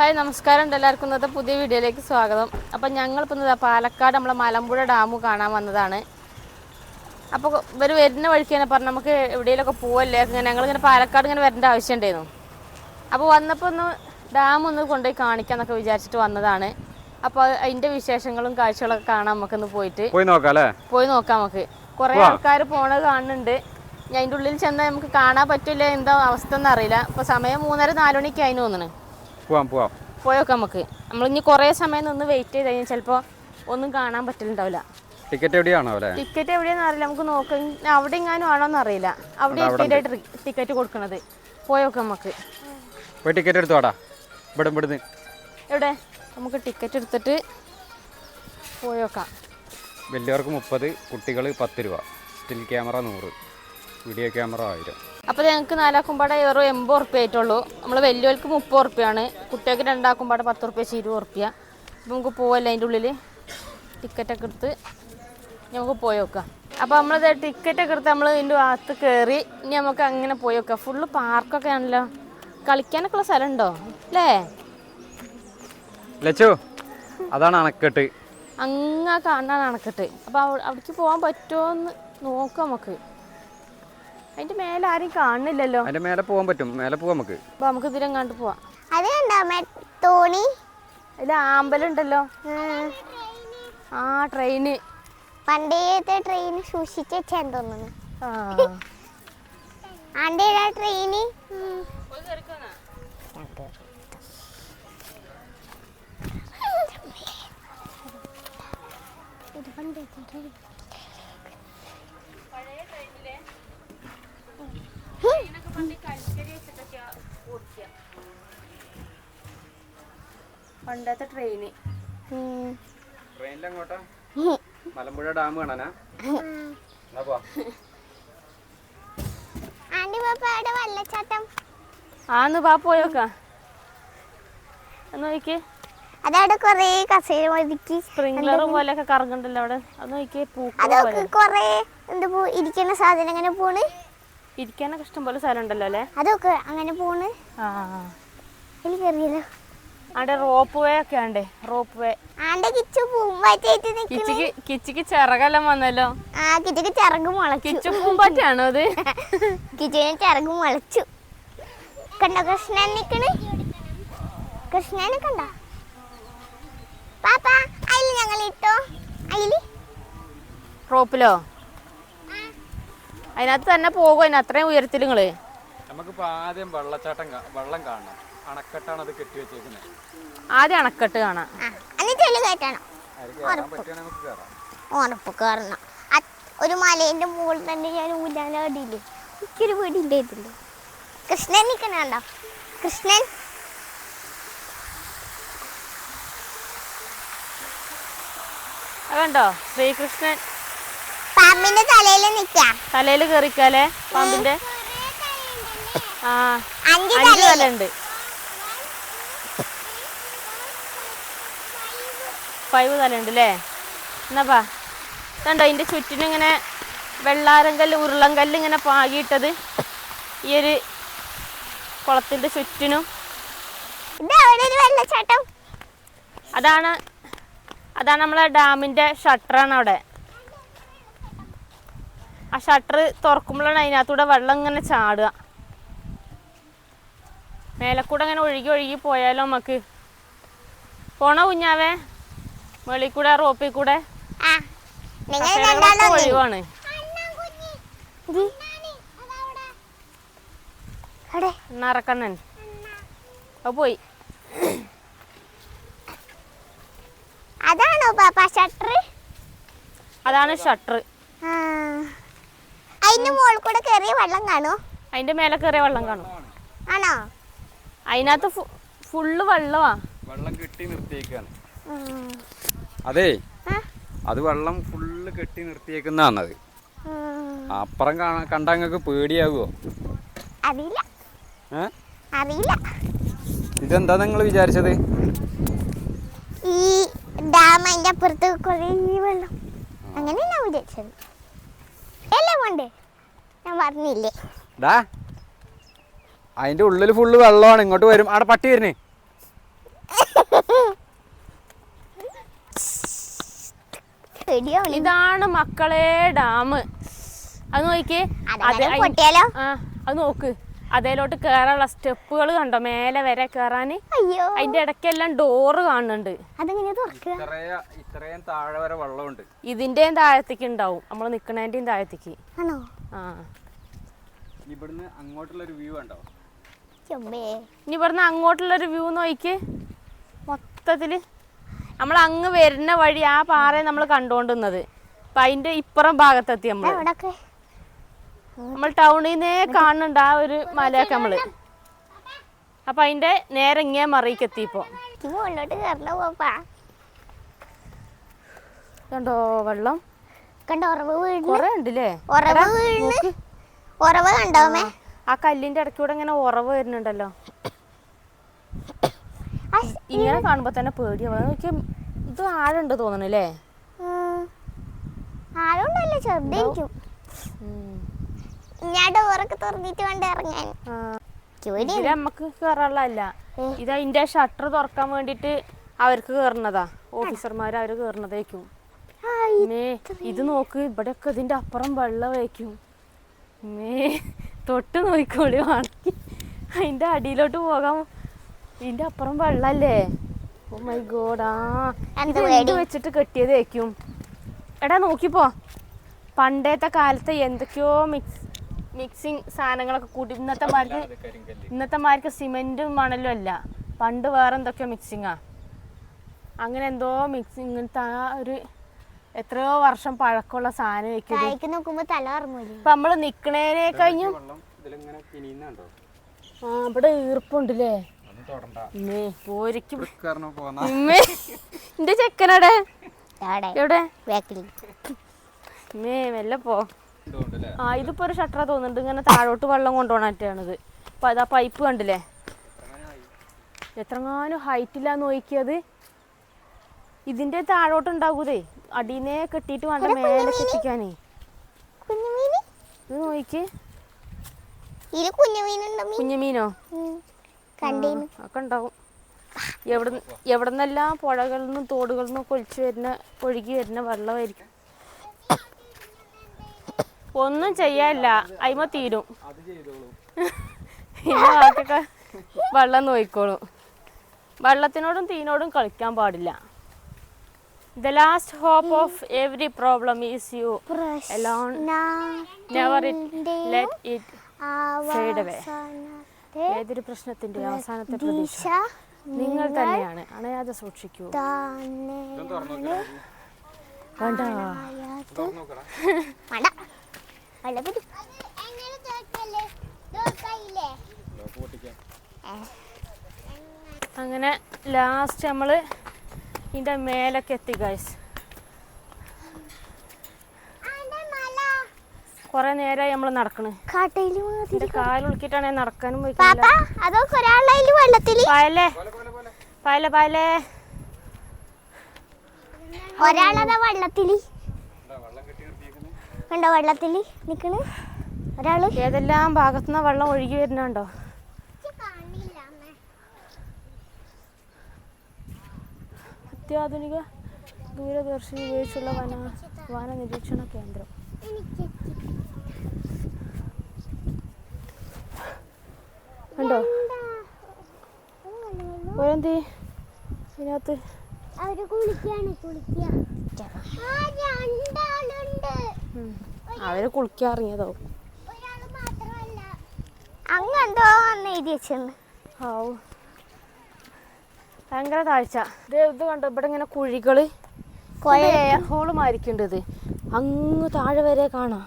Hi നമസ്കാരം ഉണ്ട് എല്ലാവർക്കും. ഇന്നത്തെ പുതിയ വീഡിയോയിലേക്ക് സ്വാഗതം. അപ്പം ഞങ്ങളിപ്പോൾ ഇന്നതാ പാലക്കാട് നമ്മളെ മലമ്പുഴ ഡാം കാണാൻ വന്നതാണ്. അപ്പോൾ ഇവർ വരുന്ന വഴിക്ക് തന്നെ പറഞ്ഞു നമുക്ക് എവിടെയെങ്കിലുമൊക്കെ പോവല്ലേ? ഇങ്ങനെ ഞങ്ങളിങ്ങനെ പാലക്കാട് ഇങ്ങനെ വരേണ്ട ആവശ്യം ഉണ്ടായിരുന്നു അപ്പോൾ വന്നപ്പോൾ ഒന്ന് ഡാം ഒന്ന് കൊണ്ടുപോയി കാണിക്കാന്നൊക്കെ വിചാരിച്ചിട്ട് വന്നതാണ്. അപ്പോൾ അതിന്റെ വിശേഷങ്ങളും കാഴ്ചകളൊക്കെ കാണാൻ നമുക്കൊന്ന് പോയിട്ട്. പോയി നോക്കാം അല്ലേ പോയി നോക്കാം നമുക്ക്. കുറേ ആൾക്കാർ പോണത് കാണുന്നുണ്ട്. ഞാൻ അതിന്റെ ഉള്ളിൽ ചെന്നാൽ നമുക്ക് കാണാൻ പറ്റില്ല? എന്താ അവസ്ഥ എന്നറിയില്ല. അപ്പോൾ സമയം മൂന്നര നാല് മണിക്ക് അതിന് തോന്നുന്നു പോവാം പോവാം. പോയൊക്കെ നമുക്ക്. നമ്മളിനി കുറേ സമയം നിന്ന് വെയിറ്റ് ചെയ്ത് കഴിഞ്ഞാൽ ചിലപ്പോൾ ഒന്നും കാണാൻ പറ്റില്ല ടിക്കറ്റ് എവിടെയാണോ അല്ലേ? ടിക്കറ്റ് എവിടെയാണെന്ന് അറിയില്ല. നമുക്ക് നോക്കാം. അവിടെ എങ്ങാനും ആണോന്ന് അറിയില്ല. അവിടെ ടിക്കറ്റ് കൊടുക്കണത്. പോയൊക്കെ നമുക്ക്. പോയി ടിക്കറ്റ് എടുത്തോടാ ഇവിടെ ഇവിടുന്ന്. എവിടെ? നമുക്ക് ടിക്കറ്റ് എടുത്തിട്ട് പോയോക്കാം. വലിയവർക്ക് മുപ്പത് കുട്ടികൾ പത്ത് രൂപ. സ്റ്റിൽ ക്യാമറ നൂറ്. വീഡിയോ ക്യാമറ ആയിരം. അപ്പോൾ ഞങ്ങൾക്ക് നാലാക്കുമ്പാടെ വെറും എൺപത് ഉറുപ്പ്യ ആയിട്ടുള്ളൂ. നമ്മൾ വലിയവർക്ക് മുപ്പത് ഉറുപ്പ്യാണ്. കുട്ടികൾക്ക് രണ്ടാക്കുമ്പാടെ പത്ത് ഉറുപ്പ്യ വെച്ച് ഇരുപത് ഉറുപ്പ്യ. അപ്പോൾ നമുക്ക് പോവല്ലേ അതിന്റെ ഉള്ളിൽ ടിക്കറ്റൊക്കെ എടുത്ത് നമുക്ക് പോയി നോക്കാം. അപ്പോൾ നമ്മളത് ടിക്കറ്റൊക്കെ എടുത്ത് നമ്മൾ ഇതിന്റെ ഭാഗത്ത് കയറി ഇനി നമുക്ക് അങ്ങനെ പോയി നോക്കാം. ഫുള്ള് പാർക്കൊക്കെ ആണല്ലോ. കളിക്കാനൊക്കെ ഉള്ള സ്ഥലം ഉണ്ടോ? അല്ലേ? ലച്ചു അതാണ് അണക്കെട്ട്. അങ്ങ കാണാൻ അണക്കെട്ട്. അപ്പോൾ അവ അവിടേക്ക് പോകാൻ പറ്റുമോ എന്ന് നോക്കാം നമുക്ക്. അതിന്റെ മേലെ ആരും കാണുന്നില്ലല്ലോ. അതിന്റെ മേലെ പോകാൻ പറ്റും. മേലെ പോകാം നമുക്ക്. അപ്പൊ നമുക്ക് ഇതിലും കണ്ടു പോവാം. അത് കണ്ടോ? മെ തോണി. അതിൽ ആമ്പലുണ്ടല്ലോ. ആ. ട്രെയിന് പണ്ടേത്തെ ട്രെയിൻ സൂക്ഷിച്ച് വെച്ചാൻ തോന്നുന്നു. ആ. ആന്റെ ട്രെയിന് പണ്ടത്തെ ട്രെയിന് ട്രെയിനിലെങ്ങോട്ടാ മലമ്പുഴ ഡാം കാണാനാ? വെള്ളച്ചാട്ടം. ആന്ന് പാ പോയോക്കാ അതവിടെ കൊറേ കസേര ഒതുക്കി സ്പ്രിംഗ്ലർ പോലെയൊക്കെ കറങ്ങണ്ടല്ലോ അവിടെ. അത് നോക്കിയേ അതൊക്കെ കൊറേ എന്താ ഇരിക്കുന്ന സാധനം അങ്ങനെ പോണ്? ഇരിക്കാനൊക്കെ ഇഷ്ടംപോലെ സ്ഥലം ഉണ്ടല്ലോ അല്ലേ? അതൊക്കെ അങ്ങനെ പോണ്. ആ അതിൽ കയറിയല്ലോ അവിടെ റോപ്പ് വേ ഒക്കെ ആണ്ടേ? റോപ്പ് വേ ആന്റെ കിച്ചു പൂമ്പാറ്റായിട്ട് കിച്ചിക്ക് കിച്ചിക്ക് ചിറകെല്ലാം വന്നല്ലോ. ആ കിച്ചുക്ക് ചിറക് മുളച്ചു. കിച്ചു പൂമ്പാറ്റാണോ അത്? കിച്ചിന് ചിറക് മുളച്ചു. കണ്ടോ കൃഷ്ണൻ നിക്കണ്? കൃഷ്ണനെ കണ്ടോ? പാപ്പ അയിൽ ഞങ്ങൾ ഇട്ടോ അയിൽ റോപ്പിലോ അതിനകത്ത് തന്നെ പോകും അതിന് അത്രയും ഉയരത്തിൽ നിങ്ങൾ നമുക്കിപ്പോ ആദ്യം വെള്ളച്ചാട്ടം വെള്ളം കാണണം. അണക്കെട്ടാണ് അത് കെട്ടി വെച്ചേക്കുന്നത് ആദ്യം അണക്കെട്ട് കാണാം. ഉറപ്പ്. കയറണം. ഒരു മലേന്റെ മുകളിൽ തന്നെ ഞാൻ ഊഞ്ഞാലാടിയില്ലേ എനിക്കൊരു വീട് ഉണ്ടായിട്ടുണ്ട് കൃഷ്ണൻ നിക്കണ കണ്ടോ? കൃഷ്ണൻ. അതുണ്ടോ ശ്രീകൃഷ്ണൻ. പാമ്പിന്റെ തലയിൽ നിക്കാം. തലയിൽ കയറിക്കാലേ പാമ്പിന്റെ? ആ അഞ്ച് അഞ്ച് തലയിൽ തല ഉണ്ട് ഫൈവ് തലയുണ്ട് അല്ലേ എന്നാപ്പാ ഇതുണ്ടോ അതിന്റെ ചുറ്റിനും ഇങ്ങനെ വെള്ളാരങ്കല്ല് ഉരുളങ്കല്ല് ഇങ്ങനെ പാകിയിട്ടത്? ഈ ഒരു കുളത്തിന്റെ ചുറ്റിനും. അതാണ് അതാണ് നമ്മളെ ഡാമിന്റെ ഷട്ടറാണ് അവിടെ. ആ ഷട്ടർ തുറക്കുമ്പോഴാണ് അതിനകത്തൂടെ വെള്ളം ഇങ്ങനെ ചാടുക. മേലക്കൂടെ അങ്ങനെ ഒഴുകി ഒഴുകി പോയാലോ നമുക്ക്. പോണോ കുഞ്ഞാവേ? വെളി കൂടെ റോപ്പിൽ കൂടെ ഒഴിവാണ്. നറക്കണ്ണൻ അപ്പൊ അത് പോയി. അതാണോ പാപ്പ ഷട്ടർ അതാണ് ഷട്ടർ അതിന്റെ മുകളിൽ കൂടെ കയറിയ വെള്ളം കാണോ അതിന്റെ മേലെ കയറിയ വെള്ളം കാണും. ആണോ? അതിനകത്ത് ഫുള്ള് വെള്ളമാ വെള്ളം കെട്ടി നിർത്തിയേക്കാണ്. അതെ അതേ വെള്ളം ഫുള്ള് കെട്ടി നിർത്തിയേക്കുന്നതാണത് അത്. അപ്പുറം കാണാൻ കണ്ടാ നിങ്ങൾക്ക് പേടിയാകുമോ അറിയില്ല. അറിയില്ല. ഇതെന്താ നിങ്ങൾ വിചാരിച്ചത്? ഈ ഡാം അതിന്റെ അപ്പുറത്ത് കുറേ വെള്ളം. അങ്ങനെ ഞാൻ വിചാരിച്ചത്. എല്ലാം പോണ്ടേ ഞാൻ പറഞ്ഞില്ലേ? ഡാ അതിന്റെ ഉള്ളിൽ ഫുള്ള് വെള്ളമാണ്. ഇങ്ങോട്ട് വരും. അവിടെ പട്ടി വരുന്നേ. ഇതാണ് മക്കളെ ഡാം. അത് നോക്കിക്കേ. അത് നോക്ക്. അതേലോട്ട് കേറാനുള്ള സ്റ്റെപ്പുകൾ കണ്ടോ? മേലെ വരെ കേറാൻ അതിന്റെ ഇടയ്ക്കെല്ലാം ഡോറ് കാണുന്നുണ്ട്. ഇതിന്റെയും താഴത്തേക്ക് ഉണ്ടാവും. നമ്മൾ നിക്കണേന്റെയും താഴത്തേക്ക്. ആണോ? ആ. ഇവിടുന്ന് അങ്ങോട്ടുള്ള ഒരു വ്യൂ ഉണ്ടോ ചൊമ്പേ ഇനി ഇവിടുന്ന് അങ്ങോട്ടുള്ളൊരു വ്യൂ നോക്കി. മൊത്തത്തിൽ നമ്മൾ അങ്ങ് വരുന്ന വഴി ആ പാറയെ നമ്മൾ കണ്ടോണ്ടുന്നത് അപ്പൊ അതിന്റെ ഇപ്പുറം ഭാഗത്തെത്തി നമ്മൾ എവിടൊക്കെ? നമ്മൾ ടൗണിൽ നിന്നേ കാണുന്നുണ്ട് ആ ഒരു മലയൊക്കെ നമ്മൾ. അപ്പൊ അതിന്റെ നേരെ ഇങ്ങേ മറിയിക്ക് എത്തിയപ്പോ എനിക്ക് മുകളിലോട്ട് കയറണ പോപ്പാ കണ്ടോ വെള്ളം? കണ്ടോ ഉറവ് വീണ്. കൊറേ ഉണ്ടല്ലേ? ഉറവ് വീണ്. ഉറവ് കണ്ടോമേ ആ കല്ലിന്റെ ഇടയ്ക്കൂടെ ഇങ്ങനെ ഉറവ് വരുന്നുണ്ടല്ലോ. ഇങ്ങനെ കാണുമ്പോ തന്നെ പേടിയാവും ഇത് ആഴുണ്ട് തോന്നണല്ലേ. ആരുണ്ടല്ല ഉം. ഞാൻ ഡോറൊക്കെ തുറന്നിട്ട് വേണ്ട ഇറങ്ങാൻ. ആ. നമ്മക്ക് കേറാനുള്ളതല്ല. ഇത് അതിന്റെ ഷട്ടർ തുറക്കാൻ വേണ്ടിട്ട് അവർക്ക് കേറണതാ. ഓഫീസർമാർ അവർ കേറുന്നതായിരിക്കും മേ ഇത് നോക്ക് ഇവിടെ ഒക്കെ ഇതിന്റെ അപ്പുറം വെള്ളം വയ്ക്കും മേ തൊട്ട് നോക്കിക്കോളി വാണി അതിന്റെ അടിയിലോട്ട് പോകാം. ഇതിന്റെ അപ്പുറം വെള്ളല്ലേ? ഓ മൈ ഗോഡ് ആ. ഇത് എന്ത് വെച്ചിട്ട് എടാ നോക്കിപ്പോ. പണ്ടത്തെ കാലത്ത് എന്തൊക്കെയോ മിക്സ് മിക്സിങ് സാധനങ്ങളൊക്കെ കൂട്ടി ഇന്നത്തെ മാർക്ക് ഇന്നത്തെ മാർക്ക് സിമെന്റും മണലും അല്ല. പണ്ട് വേറെ എന്തൊക്കെയോ മിക്സിങ്ങാ അങ്ങനെ എന്തോ മിക്സിങ് ഇങ്ങനത്തെ ആ ഒരു എത്രയോ വർഷം പഴക്കമുള്ള സാധനം വെക്കുന്നത് താഴേക്ക് നോക്കുമ്പോ തല ഇപ്പൊ നമ്മൾ നിക്കണേനെ കഴിഞ്ഞും വെള്ളം ഇതിലിങ്ങനെ കിനിയുന്നുണ്ടോ ആ ഇവിടെ ഈർപ്പുണ്ടല്ലേ? ഒന്ന് തൊടണ്ട. ഇമ്മേ പോരിക്കും കാരണം പോന്ന. ഇമ്മേ എന്റെ ചെക്കനടെ അവിടെ എവിടെ? ബാക്കിൽ ഇമ്മേ മെല്ലെ പോ. ഇതുകൊണ്ടല്ലേ? ആ ഇതിപ്പോ ഒരു ഷട്ടറ തോന്നുന്നുണ്ട്. ഇങ്ങനെ താഴോട്ട് വെള്ളം കൊണ്ടുപോകണറ്റാണിത് അപ്പൊ അതാ പൈപ്പ് കണ്ടില്ലേ? എത്രങ്ങാനും ഹൈറ്റില്ല നോക്കിയത് ഇതിന്റെ താഴോട്ട് ഉണ്ടാകൂതേ അടീനെ കെട്ടിട്ട് വേണ്ട മേലെ കെട്ടിക്കാനേ. കുഞ്ഞുമീന്. ഇത് നോക്കി ഒക്കെ ഉണ്ടാവും. എവിടെ എവിടെന്നെല്ലാം പുഴകളിൽ നിന്നും തോടുകളിൽ നിന്നും ഒലിച്ചു വരുന്ന ഒഴുകി വരുന്ന വെള്ളമായിരിക്കും. ഒന്നും ചെയ്യാല്ല അയിമ തീരും. പിന്നെ ബാക്കിയൊക്കെ വെള്ളം നോക്കിക്കോളും. വെള്ളത്തിനോടും തീനോടും കളിക്കാൻ പാടില്ല. The last hope of every problem is you Alone. Never it, let it fade away. ഏതൊരു പ്രശ്നത്തിന്റെ അവസാനത്തെ പ്രതീക്ഷ നിങ്ങൾ തന്നെയാണ്. അണയാതെ സൂക്ഷിക്കൂ. വേണ്ട. അങ്ങനെ ലാസ്റ്റ് നമ്മൾ ഇതിന്റെ മേലൊക്കെ എത്തി ഗൈസ് കുറെ നേരമായി നമ്മൾ നടക്കണ്. കാലുളുക്കിട്ടാണ് നടക്കാനും പായലേ. പായലേ പായലേ. ഒരാളതാ വെള്ളത്തിൽ. കണ്ടോ വെള്ളത്തിൽ നിക്കണ്? ഒരാൾ. ഏതെല്ലാം ഭാഗത്തുനിന്ന് വെള്ളം ഒഴുകി വരുന്നുണ്ടോ അത്യാധുനിക ദൂരദർശിനി ഉപയോഗിച്ചുള്ള വന വന നിരീക്ഷണ കേന്ദ്രം. ണ്ടോ ഓരെന്തി? ഇതിനകത്ത് അവർ കുളിക്കാൻ ഇറങ്ങിയതോ അങ്ങെന്തോ എഴുതി വെച്ചെന്ന്. ആവു ഭയങ്കര താഴ്ച. ദേ ഇത് കണ്ടോ ഇവിടെ ഇങ്ങനെ കുഴികൾ. ഹോളുമായിരിക്കേണ്ടത് അങ്ങ് താഴെ വരെ കാണാം.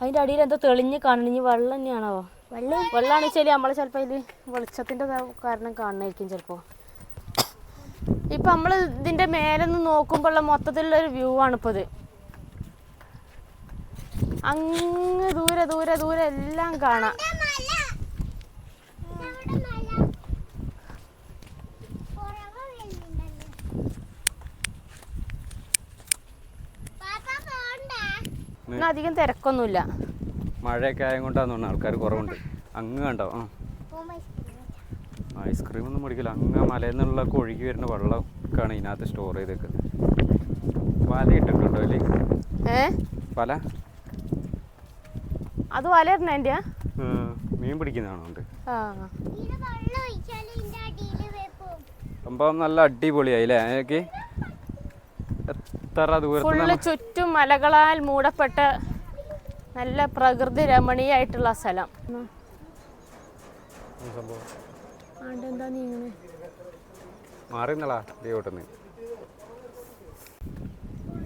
അതിന്റെ അടിയിൽ എന്തോ തെളിഞ്ഞ് കാണണം ഇനി വെള്ളം തന്നെയാണോ? വെള്ളം. വെള്ളമാണ് വെച്ചാൽ നമ്മൾ ചിലപ്പോൾ അതിൽ വെളിച്ചത്തിന്റെ കാരണം കാണുന്നതായിരിക്കും ചിലപ്പോൾ ഇപ്പൊ നമ്മൾ ഇതിന്റെ മേലെ നിന്ന് നോക്കുമ്പോഴുള്ള മൊത്തത്തിലുള്ള ഒരു വ്യൂ ആണ് ഇപ്പൊ ഇത്. അങ്ങ് ദൂരെ ദൂരെ ദൂരെ എല്ലാം കാണാം. ഇന്ന് അധികം തിരക്കൊന്നുമില്ല. മഴയൊക്കെ ആയത് കൊണ്ടാന്ന് തോന്നുന്നു ആൾക്കാർ കുറവുണ്ട്. അങ്ങ് കണ്ടോ? ആ. ഐസ്ക്രീം ഒന്നും മേടിക്കില്ല. അങ്ങ് മലയിൽ നിന്നുള്ള ഒഴുകി വരുന്ന വെള്ളമൊക്കെയാണ് ഇതിനകത്ത് സ്റ്റോർ ചെയ്തേക്കുന്നത്. വല ഇട്ടിട്ടുണ്ടോ അല്ലേ വല? അത് വല എന്റെ മീൻ പിടിക്കുന്നതാണോ ഉണ്ട്? ആ. ഇത് വെള്ളം ഒഴിച്ചാൽ ഇതിന്റെ അടിയിൽ വെക്കും സംഭവം നല്ല അടിപൊളിയായി അല്ലേ? അതിനൊക്കെ എത്ര ഫുള്ള് ചുറ്റും മലകളാൽ മൂടപ്പെട്ട നല്ല പ്രകൃതി രമണീയായിട്ടുള്ള സ്ഥലം.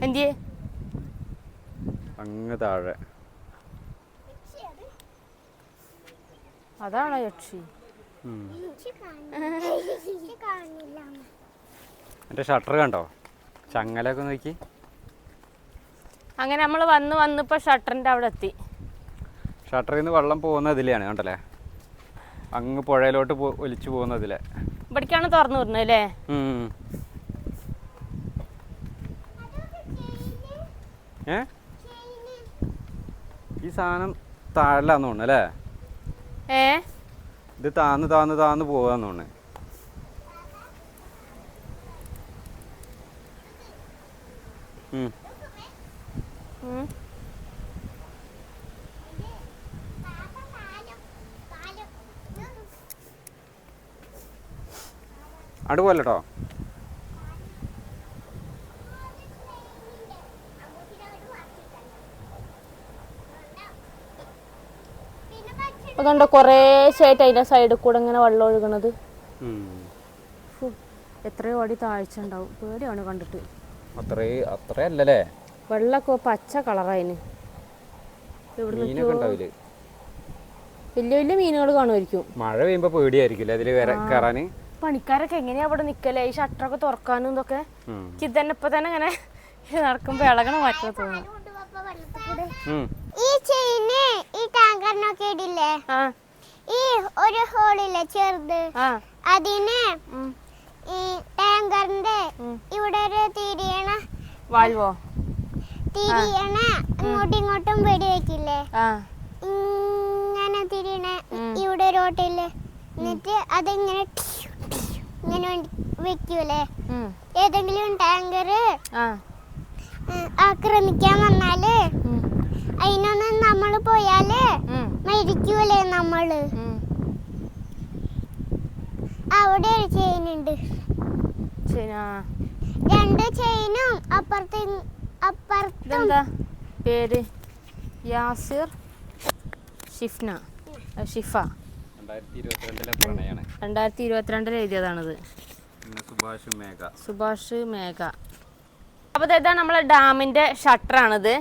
എന്തിയേ? അങ്ങ് താഴെ. അതാണോ യക്ഷി? എന്റെ ഷട്ടർ കണ്ടോ? ചങ്ങലൊക്കെ നോക്കി. അങ്ങനെ നമ്മൾ വന്ന് വന്നിപ്പോൾ ഷട്ടറിന്റെ അവിടെ എത്തി. ഷട്ടറിൽ നിന്ന് വെള്ളം പോകുന്ന ഇതിലെയാണ് കണ്ടല്ലേ? അങ്ങ് പുഴയിലോട്ട് ഒലിച്ചു പോകുന്ന അതിലെ ഇവിടേക്കാണ് തുറന്നു വിടുന്നത് അല്ലേ. ഏ? ഈ സാധനം താഴിലാന്ന് തോന്നുന്നു അല്ലേ? ഏ? ഇത് താന്ന് താന്ന് താന്ന് പോവാന്ന് തോന്നുന്നു. ഉം. അതുകൊണ്ട് അങ്ങോട്ട് അതിന്റെ കണ്ടോ കുറേശ്ശായിട്ട് സൈഡിൽ കൂടെ ഇങ്ങനെ വെള്ളം ഒഴുകണത്. എത്രയോ അടി താഴ്ച ഉണ്ടാവും. പേടിയാണ് കണ്ടിട്ട്. അത്രേ അത്രയല്ലേ വെള്ളമൊക്കെ പച്ച കളറായിന്. മീനൊക്കെ ഉണ്ടാവില്ലേ? വലിയ വലിയ മീനുകൾ കാണുമായിരിക്കും. മഴ പെയ്യുമ്പോ പേടിയായിരിക്കില്ലേ അതിൽ കയറാന്? പണിക്കാരൊക്കെ എങ്ങനെയാ അവിടെ നിക്കല്ലേ ഈ ഷട്ടറൊക്കെ തുറക്കാനും ഇതൊക്കെ. എനിക്ക് തന്നെ ഇപ്പൊ തന്നെ ഇങ്ങനെ നടക്കുമ്പോ ഇളകണ മാറ്റം തോന്നുന്നു. ഈ ചെയിന് ഈ ടാങ്കറിനൊക്കെ ഇടില്ലേ? ആ. ഈ ഒരു ഹോളില്ലേ ചെറുത്? ആ. അതിന് ഈ ടാങ്കറിന്റെ. ഇവിടെ ഒരു തിരിയണ വാൽവോ? തിരിയണ അങ്ങോട്ടും ഇങ്ങോട്ടും വെടി വെക്കില്ലേ ഇങ്ങനെ തിരിയണ. ഇവിടെ ഒരു ഓട്ടില്ലേ എന്നിട്ട് അതിങ്ങനെ ഇങ്ങനെ വെക്കൂലേ? ഏതെങ്കിലും ടാങ്കർ ആക്രമിക്കാൻ വന്നാൽ. അതിനൊന്നും നമ്മൾ പോയാൽ. മരിക്കൂലേ നമ്മൾ? അവിടെ ഒരു ചെയിൻ ആ? രണ്ട് ചെയിനും അപ്പുറത്തെ അപ്പുറത്തും. ഇതെന്താ? പേര്? യാസിർ ഷിഫ്ന. ഷിഫ. രണ്ടായിരത്തി ഇരുപത്തിരണ്ടിൽ എഴുതിയതാണിത്. സുഭാഷ് മേഘ. സുഭാഷ് മേഘ. അപ്പോൾ ഇതാണ് നമ്മളെ ഡാമിന്റെ ഷട്ടറാണിത്.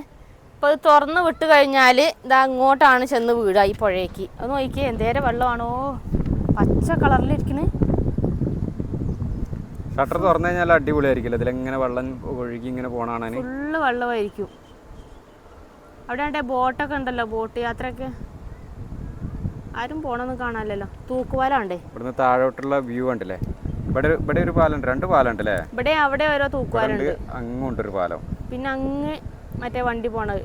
അപ്പോൾ ഇത് തുറന്ന് വിട്ട് കഴിഞ്ഞാൽ ഇതാ അങ്ങോട്ടാണ് ചെന്ന് വീടാ ഈ പുഴയ്ക്ക്. അത് നോക്കിയേ എന്തേരം വെള്ളമാണോ? പച്ച കളറിലിരിക്കണ്. ഷട്ടർ തുറന്നു കഴിഞ്ഞാൽ അടിപൊളിയായിരിക്കില്ല ഇതിലെങ്ങനെ വെള്ളം ഒഴുകി ഇങ്ങനെ പോണാണ് ഫുള്ള് വെള്ളമായിരിക്കും. അവിടെ ആണ്ടെ ബോട്ടൊക്കെ ഉണ്ടല്ലോ ബോട്ട് യാത്രയൊക്കെ? ആരും പോണൊന്നും കാണാനല്ലോ തൂക്കുപാലാണ്ടേ? ഇവിടുന്ന് താഴോട്ടുള്ള വ്യൂ ഉണ്ടല്ലേ ഇവിടെ ഇവിടെ ഒരു പാലം രണ്ട് പാലം ഉണ്ടല്ലേ ഇവിടെ അവിടെ ഓരോ തൂക്കുപാലുണ്ട്. അങ്ങോട്ട് ഒരു പാലം. പിന്നെ അങ്ങ് മറ്റേ വണ്ടി പോണത്.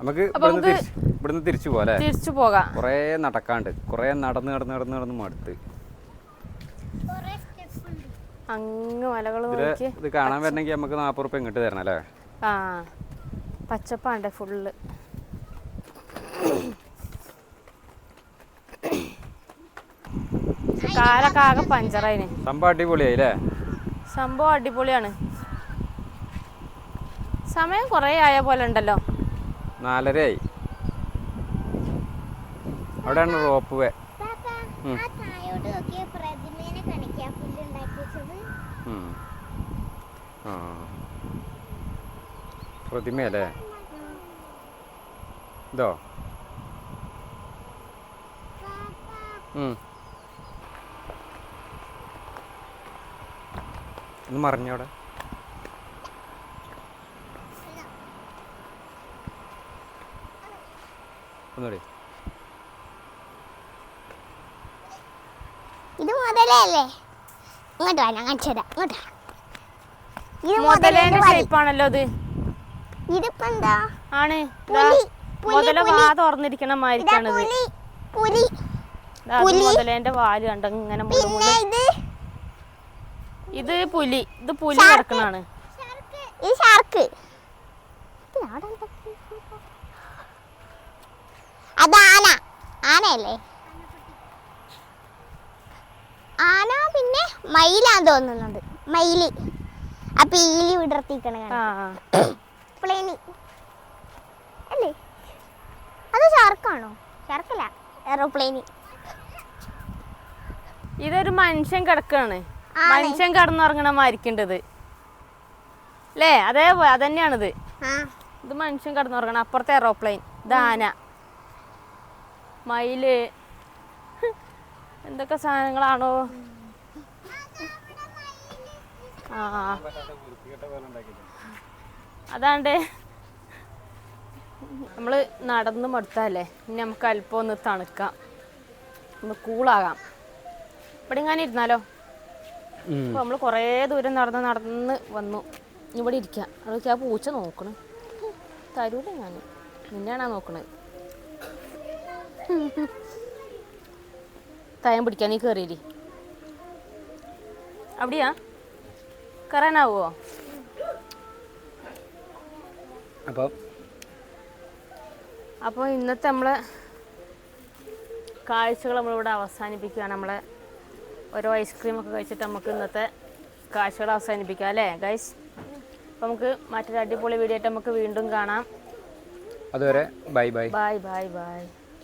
നമുക്ക് ഇവിടുന്ന് ഇവിടുന്ന് തിരിച്ചു പോകാം തിരിച്ചു പോകാം. കുറേ നടക്കാണ്ട്. കുറേ നടന്ന് നടന്ന് നടന്ന് നടന്ന് മടുത്ത്. അങ്ങ് മലകൾ ഇത് കാണാൻ വരണമെങ്കിൽ നമുക്ക് നാൽപ്പത് റുപ്യ ഇങ്ങോട്ട് തരണം അല്ലേ? ആ പച്ചപ്പാണ്ട് ഫുള്ള് കാലൊക്കെ ആകെ പഞ്ചറായിന്. സംഭവം അടിപൊളിയായി അല്ലേ? സംഭവം അടിപൊളിയാണ്. സമയം കുറേ ആയ പോലെ ഉണ്ടല്ലോ. നാലരയായി. അവിടെയാണ് റോപ്പ് വേ ഉം. ആ തായോട് നോക്കിയ പ്രതിമേനെ കണിക്കാ പുല്ലുണ്ടാക്കി വെച്ചത് ഉം. ആ പ്രതിമയല്ലേ ഇതോ ഉം. ഒന്ന് മറിഞ്ഞവിടെ ഒന്നുകൂടി ഇത് മുതലല്ലേ ഇങ്ങോട്ട് വാ ഞാൻ കാണിച്ചു തരാം. ഇങ്ങോട്ട് വാ. ഇത് മുതലേന്റെ ഷേപ്പാണല്ലോ ഇത് ഇതിപ്പോ എന്താ ആണ് മുതല വാ. തുറന്നിരിക്കണ ഇതാ. പുലി പുലി. പുലി. മുതലേന്റെ വാൽ കണ്ട? ഇങ്ങനെ ഇത്? പുലി. ഇത് പുലി കിടക്കണാണ്. ഈ ഷാർക്ക്. അത് ആന. ആനയല്ലേ? ആന പിന്നെ മയിലാന്ന് തോന്നുന്നത്. മയിൽ. ആ പീലി വിടർത്തിക്കണ പ്ലെയിനി അല്ലേ? അത് ഷാർക്കാണോ ഷാർക്കല്ല എയറോപ്ലെയിനി ഇതൊരു മനുഷ്യൻ കിടക്കാണ്. മനുഷ്യൻ കടന്നുറങ്ങണ മാരിക്കേണ്ടത് അല്ലേ അതേ അതന്നെയാണിത്. ആ. ഇത് മനുഷ്യൻ കടന്നുറങ്ങണം അപ്പുറത്തെ എറോപ്ലെയിൻ ദാന മയിൽ. എന്തൊക്കെ സാധനങ്ങളാണോ? ആ അതാണ്ട് നമ്മൾ നടന്ന് മടുത്താലേ ഇനി നമുക്ക് അല്പം ഒന്ന് തണുക്കാം. ഒന്ന് കൂളാകാം. ഇവിടെ ഇങ്ങനെ ഇരുന്നാലോ? അപ്പോൾ നമ്മൾ കുറേ ദൂരം നടന്ന് നടന്ന് വന്നു. ഇവിടെ ഇരിക്കാം. അതൊക്കെ ആ പൂച്ച നോക്കണ്. തരൂല ഞാൻ നിന്നെയാണാ നോക്കണത് തയം പിടിക്കാൻ നീ കയറിയിരി അവിടെയാ? കയറാനാവോ അപ്പോൾ അപ്പോൾ ഇന്നത്തെ നമ്മളെ കാഴ്ചകൾ നമ്മളിവിടെ അവസാനിപ്പിക്കുകയാണ്. നമ്മളെ ഓരോ ഐസ്ക്രീമൊക്കെ കഴിച്ചിട്ട് നമുക്ക് ഇന്നത്തെ കാഴ്ചകൾ അവസാനിപ്പിക്കാം അല്ലേ ഗൈസ് അപ്പോൾ നമുക്ക് മറ്റൊരു അടിപൊളി വീഡിയോ ആയിട്ട് നമുക്ക് വീണ്ടും കാണാം. അതുവരെ bye bye. Bye bye bye.